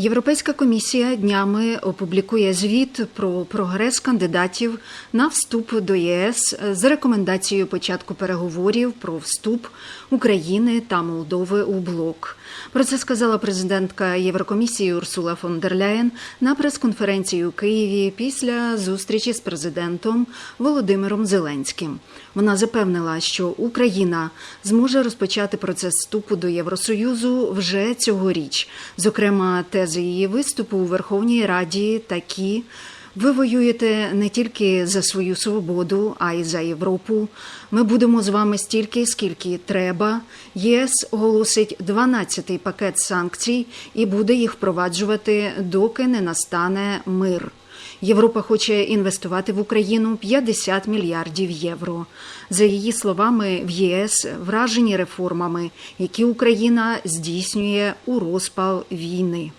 Європейська комісія днями опублікує звіт про прогрес кандидатів на вступ до ЄС з рекомендацією початку переговорів про вступ України та Молдови у блок. Про це сказала президентка Єврокомісії Урсула фон дер Ляєн на прес-конференції у Києві після зустрічі з президентом Володимиром Зеленським. Вона запевнила, що Україна зможе розпочати процес вступу до Євросоюзу вже цьогоріч. Зокрема, тези її виступу у Верховній Раді такі. Ви воюєте не тільки за свою свободу, а й за Європу. Ми будемо з вами стільки, скільки треба. ЄС оголосить 12-й пакет санкцій і буде їх впроваджувати, доки не настане мир. Європа хоче інвестувати в Україну 50 мільярдів євро. За її словами, в ЄС вражені реформами, які Україна здійснює у розпал війни.